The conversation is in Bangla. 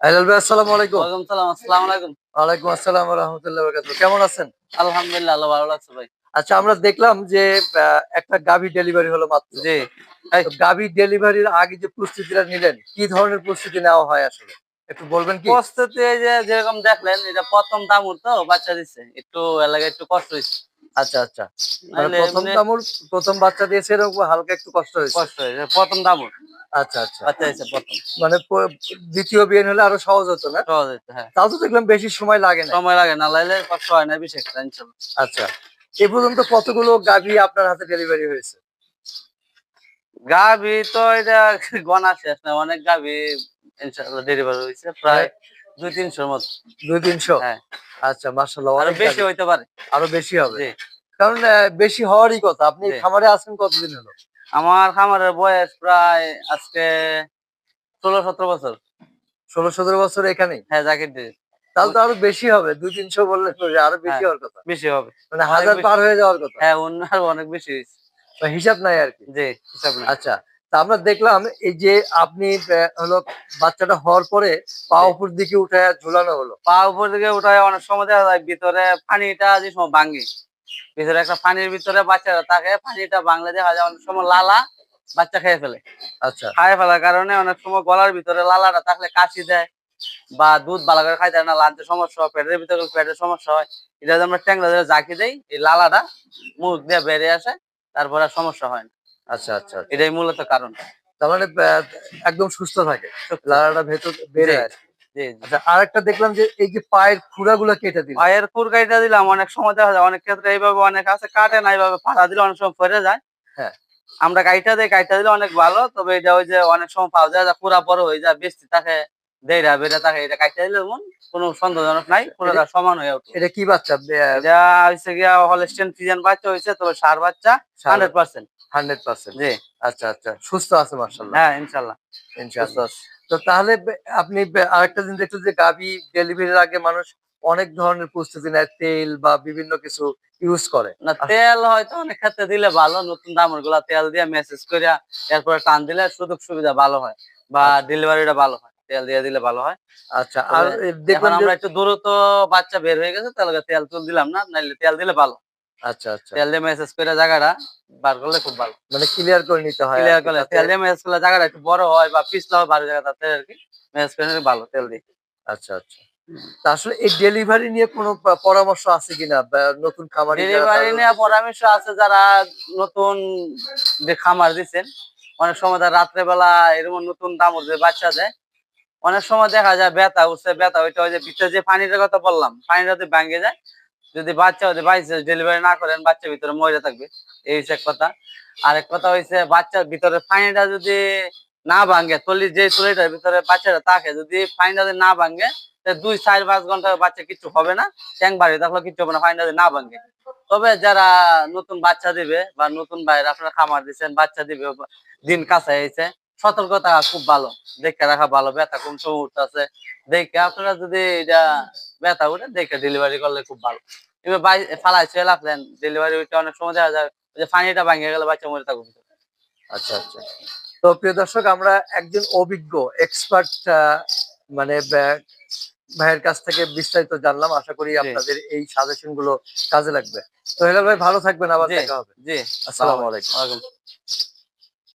আসসালামু আলাইকুম। ওয়ালাইকুম সালাম আসসালামু আলাইকুম। ওয়ালাইকুম আসসালাম রহমতুল্লাহ বরকাতুহ। কেমন আছেন? আলহামদুলিল্লাহ আল্লাহ ভালো লাগছে ভাই। আচ্ছা আমরা দেখলাম যে একটা গাভি ডেলিভারি হলো মাত্র। জি। গাভি ডেলিভারির আগে যে প্রস্তুতিটা নিলেন কি ধরনের প্রস্তুতি নেওয়া হয় আসলে? একটু বলবেন কি? প্রস্তুতি এই যে যেরকম দেখলেন এটা প্রথম দামুর তো বাচ্চা দিচ্ছে একটু এলাকায় একটু কষ্ট হয়েছে আচ্ছা আচ্ছা। মানে প্রথম কামড় প্রথম বাচ্চা দিয়েছে এরকম হালকা একটু কষ্ট হয়েছে। কষ্ট হয়েছে প্রথম দামুর। আচ্ছা আচ্ছা। প্রথম। মানে দ্বিতীয় বিয়ে হলে আরও সহজ হতো না? সহজ হয়েছে হ্যাঁ। তাও তো দেখলাম বেশি সময় লাগে না। সময় লাগে না লাইলে কষ্ট হয় না বেশি একটা আচ্ছা। এ পর্যন্ত কতগুলো গাভি আপনার হাতে ডেলিভারি হয়েছে? গাভি তো এটা শেষ না অনেক গাভি ডেলিভারি হয়েছে প্রায় দুই তিনশোর মতো। দুই তিনশো? হ্যাঁ। আচ্ছা মার্শাল্লাহ আরও বেশি হইতে পারে। আরও বেশি হবে। কারণ বেশি হওয়ারই কথা। আপনি। খামারে আছেন কতদিন হলো? আমার খামারের বয়স প্রায় আজকে ষোলো সতেরো বছর। ষোলো সতেরো বছর এখানেই হ্যাঁ জাকির দিয়ে তাহলে তো আরও বেশি হবে দুই তিনশো বললে তো আরও বেশি হ্যাঁ। হওয়ার কথা। বেশি হবে। মানে হাজার পার হয়ে যাওয়ার কথা। হ্যাঁ অন্য আরও অনেক বেশি হিসাব নাই আর কি? জি হিসাব নেই। আচ্ছা তা আমরা দেখলাম এই যে আপনি হলো বাচ্চাটা হওয়ার পরে পা উপর দিকে উঠে ঝুলানো হলো। পা উপর দিকে উঠায় অনেক সময় দেখা যায় ভিতরে পানিটা যে সময় ভাঙে ভিতরে একটা পানির ভিতরে বাচ্চারা থাকে পানিটা বাংলা দেখা যায় অনেক সময় লালা বাচ্চা খেয়ে ফেলে। আচ্ছা। খায় ফেলার কারণে অনেক সময় গলার ভিতরে লালাটা থাকলে কাশি দেয় বা দুধ ভালো করে খাইতে না লাঞ্চের সমস্যা হয় পেটের ভিতরে পেটের সমস্যা হয়। এটা আমরা ট্যাংরা ধরে জাকি দেই এই লালাটা মুখ দিয়ে বেড়ে আসে তারপরে আর সমস্যা হয় না। আচ্ছা আচ্ছা আচ্ছা। এটাই মূলত কারণ। তার মানে একদম সুস্থ থাকে। লালাটা ভেতর বেড়ে আসে। আচ্ছা আরেকটা দেখলাম যে এই যে পায়ের খুঁড়াগুলো কেটে দিল। পায়ের কুরকাইটা দিলাম অনেক সময় দেখা যায় অনেক ক্ষেত্রে এইভাবে অনেক আছে কাটে না এইভাবে ফাড়া দিলে অনেক সময় ফেরে যায়। হ্যাঁ। আমরা কাইটা দিই কাইটা দিলে অনেক ভালো তবে এটা ওই যে অনেক সময় পাওয়া যায় পুরা বড় হয়ে যায় বেশি থাকে দেড়া বেড়ে থাকে এটা কাইটা দিলে এমন কোনো সন্দেহজনক নাই পুরোটা সমান হয়ে ওঠে। এটা কি বাচ্চা? এটা হচ্ছে গিয়া হলস্টেন ফিজিয়ান বাচ্চা হয়েছে তবে সার বাচ্চা হান্ড্রেড পার্সেন্ট হান্ড্রেড পার্সেন্ট জি। আচ্ছা আচ্ছা। সুস্থ আছে মার্শাল্লাহ হ্যাঁ ইনশাল্লাহ ইনশাআল্লাহ। তো তাহলে আপনি আরেকটা জিনিস দেখছেন যে গাভি ডেলিভারির আগে মানুষ অনেক ধরনের প্রস্তুতি নেয় তেল বা বিভিন্ন কিছু ইউজ করে। না তেল হয়তো অনেক ক্ষেত্রে দিলে ভালো নতুন দামেরগুলা তেল দিয়ে মেসেজ করিয়া এরপরে টান দিলে সুযোগ সুবিধা ভালো হয় বা ডেলিভারিটা ভালো হয় তেল দিয়ে দিলে ভালো হয়। আচ্ছা আর যে আমরা একটু দ্রুত বাচ্চা বের হয়ে গেছে তাহলে তেল তুল দিলাম না নাইলে তেল দিলে ভালো। আচ্ছা আচ্ছা। তেল দিয়ে মেসেজ করে জায়গাটা বার করলে খুব ভালো। মানে ক্লিয়ার করে নিতে হয় ক্লিয়ার আর কি, করলে যাতে- তেল দিয়ে মেসেজ করলে জায়গাটা একটু বড় হয় বা পিছলা হয় ভালো জায়গা তাতে আর কি মেসেজ করে ভালো তেল দিয়ে। আচ্ছা আচ্ছা। আসলে এই ডেলিভারি নিয়ে কোনো পরামর্শ আছে কিনা? নতুন খামারি ডেলিভারি নিয়ে পরামর্শ আছে যারা নতুন যে খামার দিচ্ছেন অনেক সময় রাত্রে বেলা এরকম নতুন দাম উঠবে বাচ্চা দেয় অনেক সময় দেখা যায় ব্যথা উঠছে ব্যথা ওইটা ওই যে ভিতরে যে পানিটার কথা বললাম পানিটা যদি ভাঙে যায় যদি বাচ্চা বাইসে ডেলিভারি না করেন বাচ্চা ভিতরে মরে থাকবে। এই হচ্ছে এক কথা। আরেক কথা হয়েছে বাচ্চার ভিতরে পানিটা যদি না ভাঙে, তলি যে তলিটার ভিতরে বাচ্চাটা থাকে, যদি পানিটা যদি না ভাঙে দুই, চার, পাঁচ ঘণ্টা বাচ্চা কিছু হবে না। ট্যাঙ্ক বাড়ি থাকলে কিছু হবে না পানিটা যদি না ভাঙে। তবে যারা নতুন বাচ্চা দিবে বা নতুন বাইরে আপনারা খামার দিচ্ছেন বাচ্চা দিবে, দিন কাছে এসে সতর্কতা খুব ভালো। দেখে রাখা ভালো ব্যথা কোন সময় উঠতেছে। দেখে আপনারা যদি এটা ব্যথা উঠে দেখে ডেলিভারি করলে খুব ভালো। এবার বাই ফালাই ছুঁয়ে ডেলিভারি ওইটা অনেক সময় দেখা যায় যে পানিটা ভাঙিয়ে গেলে বাচ্চা মরে থাকবে আচ্ছা আচ্ছা। তো প্রিয় দর্শক আমরা একজন অভিজ্ঞ এক্সপার্ট মানে ভাইয়ের কাছ থেকে বিস্তারিত জানলাম। আশা করি আপনাদের এই সাজেশনগুলো কাজে লাগবে। তো হেলাল ভাই ভালো থাকবেন আবার। দেখা হবে। জি আসসালামু আলাইকুম।